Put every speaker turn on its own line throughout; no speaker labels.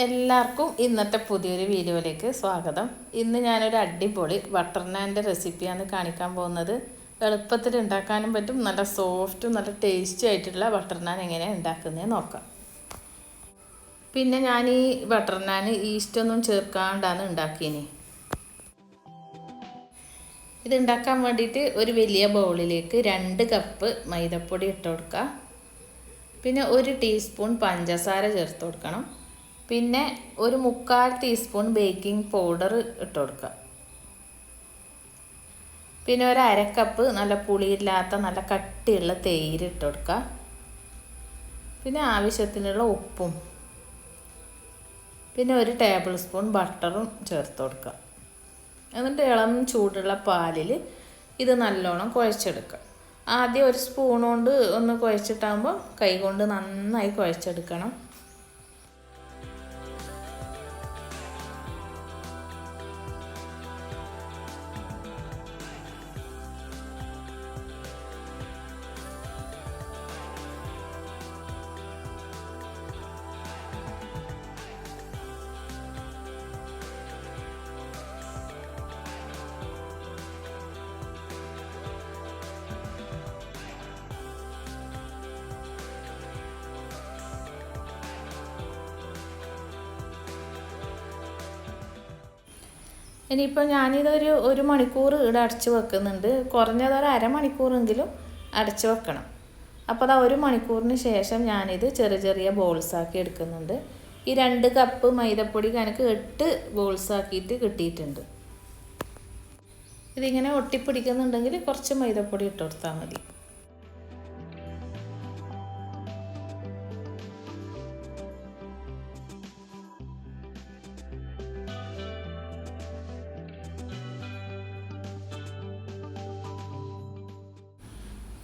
എല്ലാവർക്കും ഇന്നത്തെ പുതിയൊരു വീഡിയോയിലേക്ക് സ്വാഗതം. ഇന്ന് ഞാനൊരു അടിപൊളി ബട്ടർ നാന്റെ റെസിപ്പിയാണ് കാണിക്കാൻ പോകുന്നത്. എളുപ്പത്തിൽ ഉണ്ടാക്കാനും പറ്റും. നല്ല സോഫ്റ്റും നല്ല ടേസ്റ്റി ആയിട്ടുള്ള ബട്ടർ നാൻ എങ്ങനെയാണ് ഉണ്ടാക്കുന്നത് നോക്കാം. പിന്നെ ഞാൻ ഈ ബട്ടർ നാൻ ഈസ്റ്റൊന്നും ചേർക്കാണ്ടാണ് ഉണ്ടാക്കിയത് ഇത് ഉണ്ടാക്കാൻ വേണ്ടിയിട്ട് ഒരു വലിയ ബൗളിലേക്ക് രണ്ട് കപ്പ് മൈദപ്പൊടി ഇട്ട് കൊടുക്കുക. പിന്നെ ഒരു ടീസ്പൂൺ പഞ്ചസാര ചേർത്ത് കൊടുക്കണം. പിന്നെ ഒരു മുക്കാൽ ടീസ്പൂൺ ബേക്കിംഗ് പൗഡർ ഇട്ട് കൊടുക്കുക. പിന്നെ ഒരു അരക്കപ്പ് നല്ല പുളിയില്ലാത്ത നല്ല കട്ടിയുള്ള തേയില ഇട്ട് കൊടുക്കുക. പിന്നെ ആവശ്യത്തിനുള്ള ഉപ്പും. പിന്നെ ഒരു ടേബിൾ സ്പൂൺ ബട്ടറും ചേർത്ത് കൊടുക്കുക. എന്നിട്ട് ഇളം ചൂടുള്ള പാലിൽ ഇത് നല്ലോണം കുഴച്ചെടുക്കുക. ആദ്യം ഒരു സ്പൂൺ കൊണ്ട് ഒന്ന് കുഴച്ചിട്ടാകുമ്പോൾ കൈ കൊണ്ട് നന്നായി കുഴച്ചെടുക്കണം. ഇനിയിപ്പോൾ ഞാനിതൊരു ഒരു മണിക്കൂർ ഇവിടെ അടച്ചു വെക്കുന്നുണ്ട്. കുറഞ്ഞത് ഒരു അരമണിക്കൂറെങ്കിലും അടച്ചു വെക്കണം. അപ്പോൾ അതാ ഒരു മണിക്കൂറിന് ശേഷം ഞാനിത് ചെറിയ ചെറിയ ബോൾസാക്കി എടുക്കുന്നുണ്ട്. ഈ രണ്ട് കപ്പ് മൈദപ്പൊടി കണക്ക് എട്ട് ബോൾസാക്കിയിട്ട് കിട്ടിയിട്ടുണ്ട്. ഇതിങ്ങനെ ഒട്ടിപ്പിടിക്കുന്നുണ്ടെങ്കിൽ കുറച്ച് മൈദപ്പൊടി ഇട്ട് കൊടുത്താൽ മതി.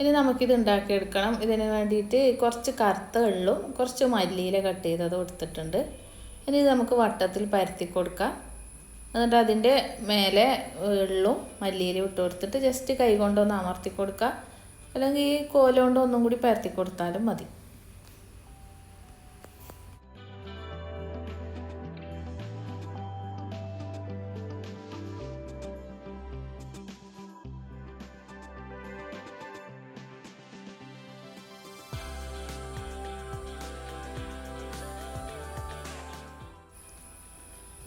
ഇനി നമുക്കിത് ഉണ്ടാക്കിയെടുക്കണം. ഇതിന് വേണ്ടിയിട്ട് കുറച്ച് കറുത്ത എള്ളും കുറച്ച് മല്ലിയില കട്ട് ചെയ്തത് കൊടുത്തിട്ടുണ്ട്. ഇനി ഇത് നമുക്ക് വട്ടത്തിൽ പരത്തി കൊടുക്കാം. എന്നിട്ട് അതിന്റെ മേലെ എള്ളും മല്ലിയില ഇട്ട് കൊടുത്തിട്ട് ജസ്റ്റ് കൈ കൊണ്ടൊന്ന് അമർത്തി കൊടുക്കുക അല്ലെങ്കിൽ ഈ കോല കൊണ്ട് ഒന്നും കൂടി പരത്തി കൊടുത്താലും മതി.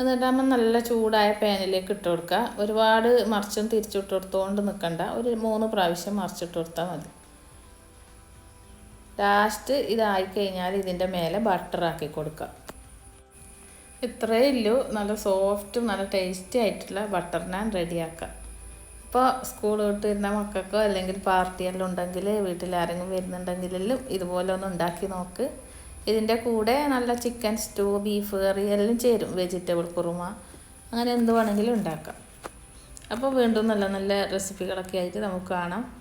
എന്നിട്ടാകുമ്പോൾ നല്ല ചൂടായ പാനിലേക്ക് ഇട്ട് കൊടുക്കുക. ഒരുപാട് മറിച്ചും തിരിച്ചിട്ട് കൊടുത്തുകൊണ്ട് നിൽക്കണ്ട. ഒരു മൂന്ന് പ്രാവശ്യം മറിച്ചിട്ട് കൊടുത്താൽ മതി. ലാസ്റ്റ് ഇതായി കഴിഞ്ഞാൽ ഇതിന്റെ മേലെ ബട്ടർ ആക്കി കൊടുക്കുക. ഇത്രയേ ഉള്ളൂ. നല്ല സോഫ്റ്റും നല്ല ടേസ്റ്റി ആയിട്ടുള്ള ബട്ടർ നാൻ റെഡിയാക്കാം ഇപ്പോൾ സ്കൂൾ വിട്ട് വരുന്ന മക്കൾക്കോ അല്ലെങ്കിൽ പാർട്ടിയെല്ലാം ഉണ്ടെങ്കിൽ വീട്ടിൽ ആരെങ്കിലും വരുന്നുണ്ടെങ്കിലെല്ലാം ഇതുപോലെ ഒന്ന് ഉണ്ടാക്കി നോക്ക്. ഇതിന്റെ കൂടെ നല്ല ചിക്കൻ സ്റ്റൂ ബീഫ് കറി എല്ലാം ചേരും. വെജിറ്റബിൾ കുറുമ. അങ്ങനെ എന്ത് വേണമെങ്കിലും ഉണ്ടാക്കാം. അപ്പോൾ വീണ്ടും നല്ല നല്ല റെസിപ്പികളൊക്കെ ആയിട്ട് നമുക്ക് കാണാം.